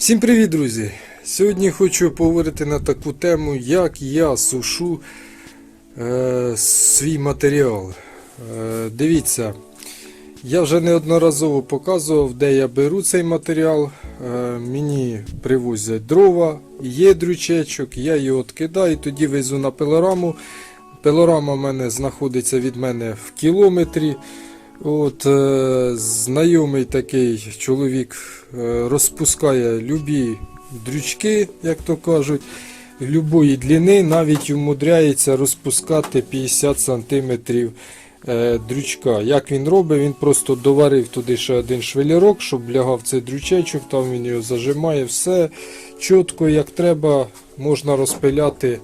Всім привіт, друзі! Сьогодні хочу поговорити на таку тему, як я сушу е, свій матеріал. Е, дивіться, я вже неодноразово показував, де я беру цей матеріал. Е, мені привозять дрова, є дрючечок, я його відкидаю, тоді везу на пилораму. Пилорама в мене знаходиться від мене в кілометрі. От е, знайомий такий чоловік е, розпускає любі дрючки, як то кажуть, любої длини, навіть умудряється розпускати 50 см е, дрючка. Як він робить, він просто доварив туди ще один швелірок, щоб лягав цей дрючечок, там він його зажимає, все чітко, як треба, можна розпиляти.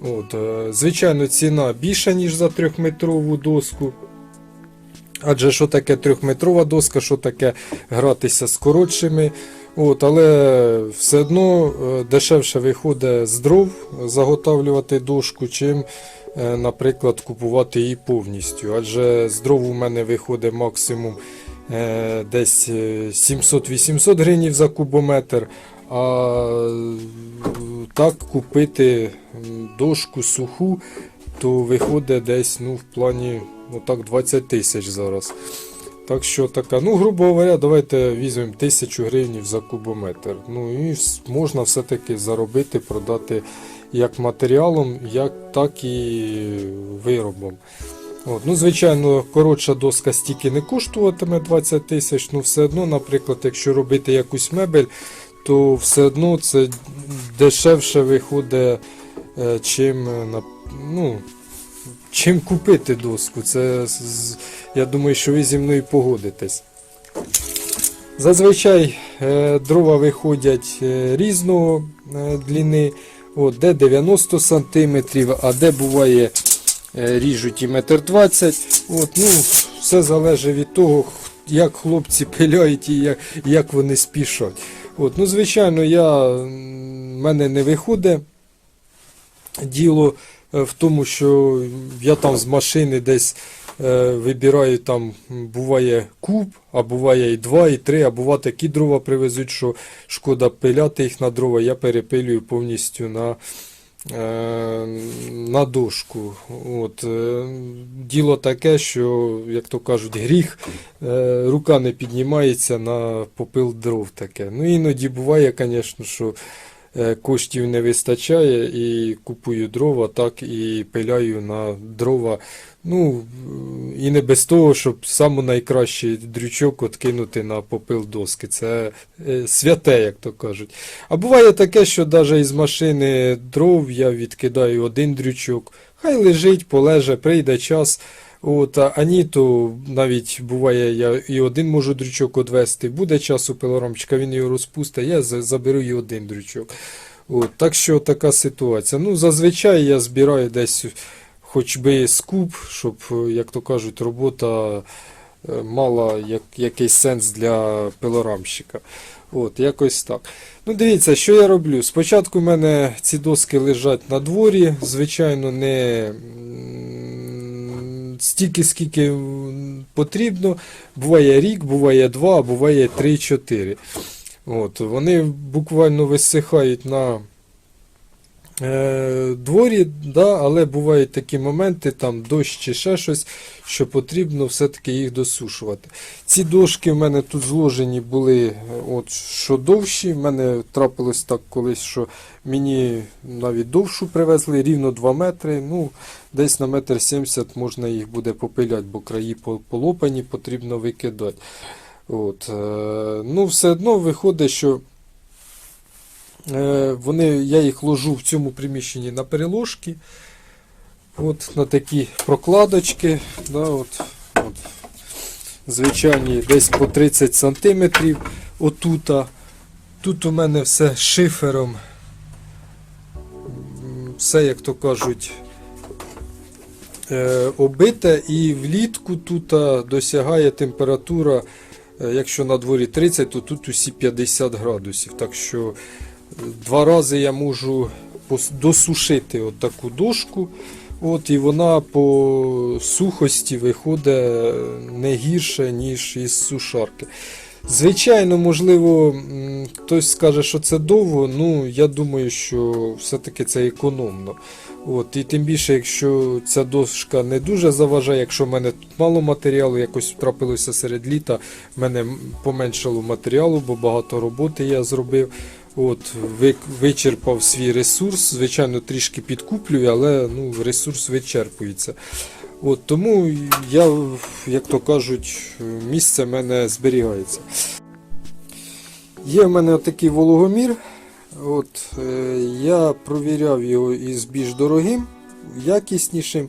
От, е, звичайно, ціна більша, ніж за трьохметрову доску. Адже що таке трьохметрова доска, що таке гратися з коротшими. От, але все одно е, дешевше виходить з дров заготавлювати дошку, чим, е, наприклад, купувати її повністю. Адже з дров у мене виходить максимум е, десь е, 700-800 гривень за кубометр. А так купити дошку суху, то виходить десь ну, в плані ну, так, 20 тисяч зараз. Так що така, ну, грубо говоря, давайте візьмемо 1000 гривень за кубометр. Ну і можна все-таки заробити, продати як матеріалом, як, так і виробом. От, ну, звичайно, коротша доска стільки не коштуватиме 20 тисяч, ну все одно, наприклад, якщо робити якусь мебель, то все одно це дешевше виходить, е, чим, е, ну, чим купити доску. Це, я думаю, що ви зі мною погодитесь. Зазвичай е, дрова виходять е, різного е, длини, от, де 90 см, а де буває ріжуть і метр 20 От, ну, Все залежить від того, як хлопці пиляють і як, як вони спішать. От, ну, звичайно, я, в мене не виходить діло в тому, що я там з машини десь е, вибираю там, буває куб, а буває і два, і три, а буває такі дрова привезуть, що шкода пиляти їх на дрова, я перепилюю повністю на, е, на дошку. От, е, діло таке, що, як то кажуть, гріх, е, рука не піднімається на попил дров таке. Ну іноді буває, звісно, що е, коштів не вистачає і купую дрова, так і пиляю на дрова. Ну, е, і не без того, щоб саму найкращий дрючок откинути на попил доски. Це е, святе, як то кажуть. А буває таке, що навіть із машини дров я відкидаю один дрючок. Хай лежить, полеже, прийде час. От, а ні, то навіть буває, я і один можу дрючок одвести. Буде час у пилорамчика, він його розпустить, я заберу і один дрючок. От, так що така ситуація. Ну, зазвичай я збираю десь хоч би скуп, щоб, як то кажуть, робота е, мала як, якийсь сенс для пилорамщика. От, якось так. Ну, дивіться, що я роблю. Спочатку в мене ці доски лежать на дворі, звичайно, не стільки, скільки потрібно. Буває рік, буває два, буває три-чотири. От, вони буквально висихають на дворі, да, але бувають такі моменти, там дощ чи ще щось, що потрібно все-таки їх досушувати. Ці дошки в мене тут зложені були е, от, що довші. В мене трапилось так колись, що мені навіть довшу привезли, рівно 2 метри. Ну, десь на метр 70 можна їх буде попиляти, бо краї полопані, потрібно викидати. От, е, ну, все одно виходить, що е, вони, я їх ложу в цьому приміщенні на переложки. От на такі прокладочки. Да, от, от, звичайні десь по 30 см. Отута. Тут у мене все шифером. Все, як то кажуть, е, оббите і влітку тут досягає температура, е, якщо на дворі 30, то тут усі 50 градусів. Так що е, два рази я можу досушити от таку дошку. От, і вона по сухості виходить не гірше, ніж із сушарки. Звичайно, можливо, хтось скаже, що це довго, ну я думаю, що все-таки це економно. От, і тим більше, якщо ця дошка не дуже заважає, якщо в мене тут мало матеріалу, якось трапилося серед літа, в мене поменшало матеріалу, бо багато роботи я зробив. От, вичерпав свій ресурс, звичайно, трішки підкуплюю, але ну, ресурс вичерпується. От, тому я, як то кажуть, місце в мене зберігається. Є в мене такий вологомір. От, е, я провіряв його із більш дорогим, якіснішим.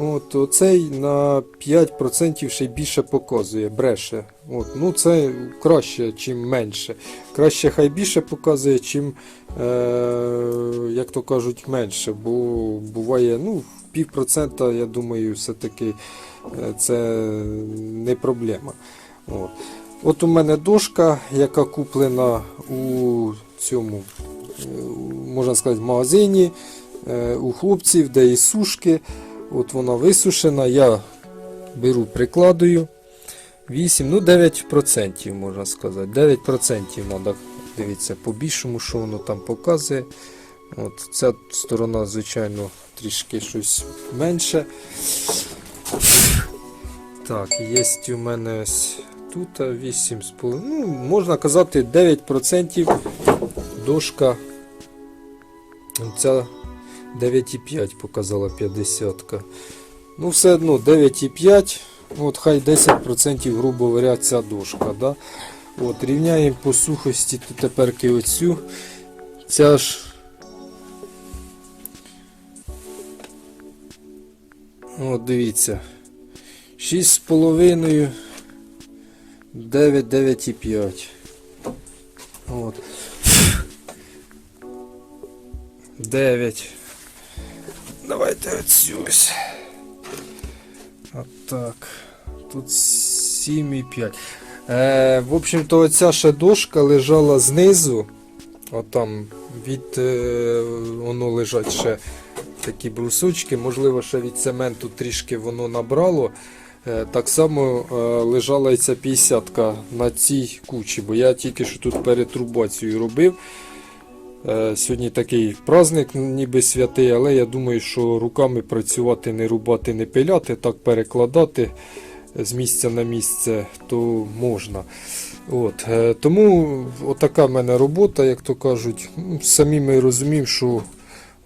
От, оцей на 5% ще більше показує, бреше. От, ну це краще, чим менше. Краще хай більше показує, чим, е, як то кажуть, менше. Бо буває, ну, півпроцента, я думаю, все-таки е, це не проблема. От. От у мене дошка, яка куплена у цьому, е, можна сказати, в магазині е, у хлопців, де і сушки. От вона висушена. Я беру, прикладую. 8, ну 9% можна сказати. 9% треба дивитися по-більшому, що воно там показує. От Ця сторона, звичайно, трішки щось менше. Так, є у мене ось тут 8,5. Ну, можна казати 9% дошка. Ця 9,5 показала 50. -ка. Ну, все одно 9,5. От хай 10%, грубо говоря, ця дошка. Да? От, рівняємо по сухості тут тепер оцю. Ця ж. От, дивіться. 6,5. 9, 9,5. От. 9. Давайте оцю ось. Отак. Тут 7,5. Е, в общем-то, оця ще дошка лежала знизу. Отам від е, воно лежать ще такі брусочки. Можливо, ще від цементу трішки воно набрало. Е, Так само е, лежала і ця 50-ка на цій кучі, бо я тільки що тут перетрубацією робив. Е, Сьогодні такий праздник, ніби святий, але я думаю, що руками працювати, не рубати, не пиляти, так перекладати з місця на місце, то можна. От. е, Тому отака в мене робота, як то кажуть. Ну, Самі ми розуміємо, що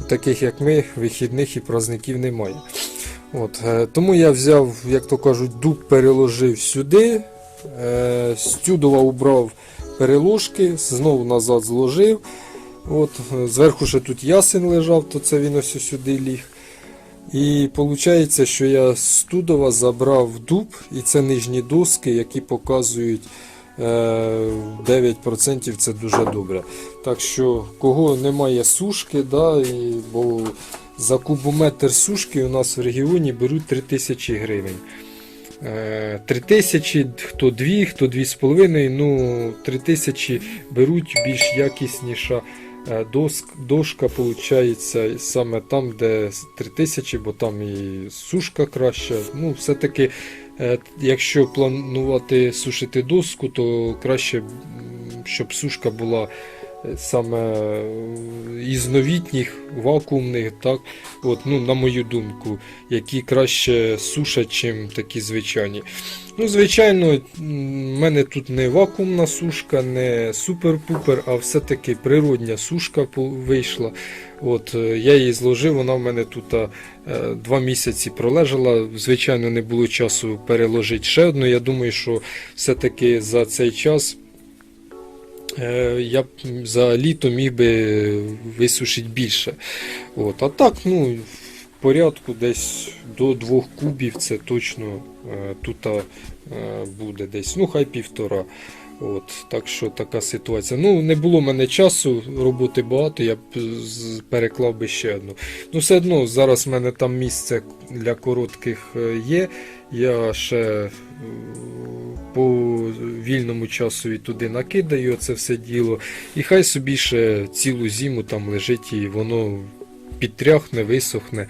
таких як ми, вихідних і праздників немає. От, е, тому я взяв, як то кажуть, дуб переложив сюди, з убрав переложки, знову назад зложив. От, е, зверху ще тут ясен лежав, то це він ось сюди ліг. І виходить, що я з Тудова забрав дуб, і це нижні доски, які показують е, 9% це дуже добре. Так що, кого немає сушки, да, і, бо за кубометр сушки у нас в регіоні беруть 3000 гривень. Е, 3000, хто 2, хто 2,5, ну 3000 беруть більш якісніша е, доск, дошка, виходить, саме там, де 3000, бо там і сушка краща. Ну, все-таки, е, якщо планувати сушити доску, то краще, щоб сушка була е, саме е, із новітніх, вакуумних, так, от, ну, на мою думку, які краще сушать, чим такі звичайні. Ну, звичайно, в мене тут не вакуумна сушка, не супер-пупер, а все-таки природня сушка вийшла. От, е, я її зложив, вона в мене тут е, два місяці пролежала. Звичайно, не було часу переложити ще одну. Я думаю, що все-таки за цей час я б за літо міг би висушити більше. От, а так, ну, в порядку десь до двох кубів це точно е, тут е, буде десь, ну хай півтора. От, так що така ситуація. Ну, не було в мене часу, роботи багато, я б переклав би ще одну. Ну, все одно, зараз в мене там місце для коротких е, є. Я ще е, по вільному часу і туди накидаю це все діло. І хай собі ще цілу зиму там лежить і воно підтряхне, висохне,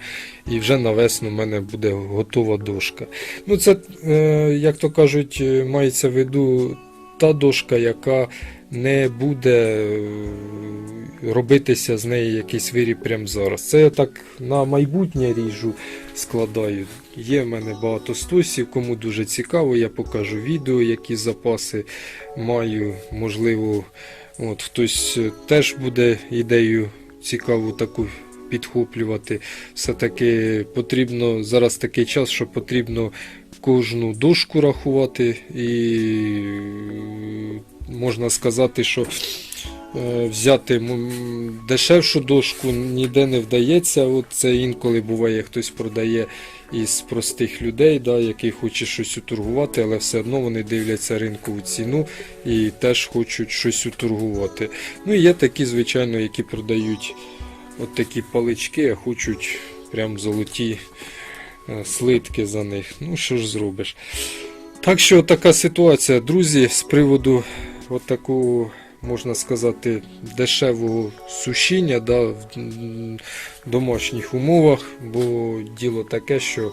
і вже на весну в мене буде готова дошка. Ну, це, е, як то кажуть, е, мається в виду та дошка, яка не буде е, робитися з неї якийсь виріб прямо зараз. Це я так на майбутнє ріжу, складаю. Є в мене багато стосів, кому дуже цікаво, я покажу відео, які запаси маю. Можливо, от хтось е, теж буде ідею цікаву таку підхоплювати. Все-таки потрібно зараз такий час, що потрібно кожну дошку рахувати, і е, можна сказати, що взяти дешевшу дошку ніде не вдається. От це інколи буває, хтось продає із простих людей, да, який хоче щось уторгувати, але все одно вони дивляться ринкову ціну і теж хочуть щось уторгувати. Ну і є такі, звичайно, які продають от такі палички, а хочуть прям золоті е, слитки за них. Ну що ж зробиш. Так що така ситуація, друзі, з приводу от такого, можна сказати, дешевого сушіння да, в домашніх умовах, бо діло таке, що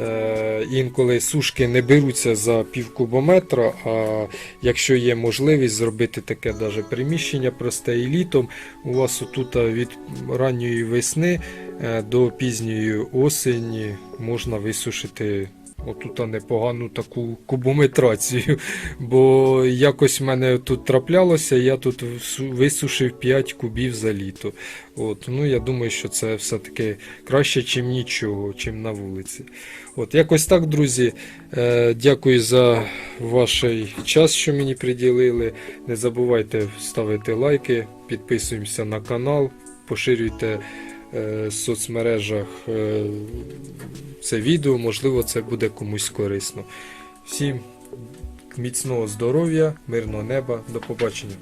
е, інколи сушки не беруться за пів кубометра, а якщо є можливість зробити таке даже приміщення просте і літом, у вас отут від ранньої весни е, до пізньої осені можна висушити отут непогану таку кубометрацію. Бо якось в мене тут траплялося, я тут висушив 5 кубів за літо. От, ну я думаю, що це все-таки краще, чим нічого, чим на вулиці. От, якось так, друзі. Е, дякую за ваш час, що мені приділили. Не забувайте ставити лайки, підписуємося на канал, поширюйте в соцмережах е, це відео, можливо, це буде комусь корисно. Всім міцного здоров'я, мирного неба, до побачення.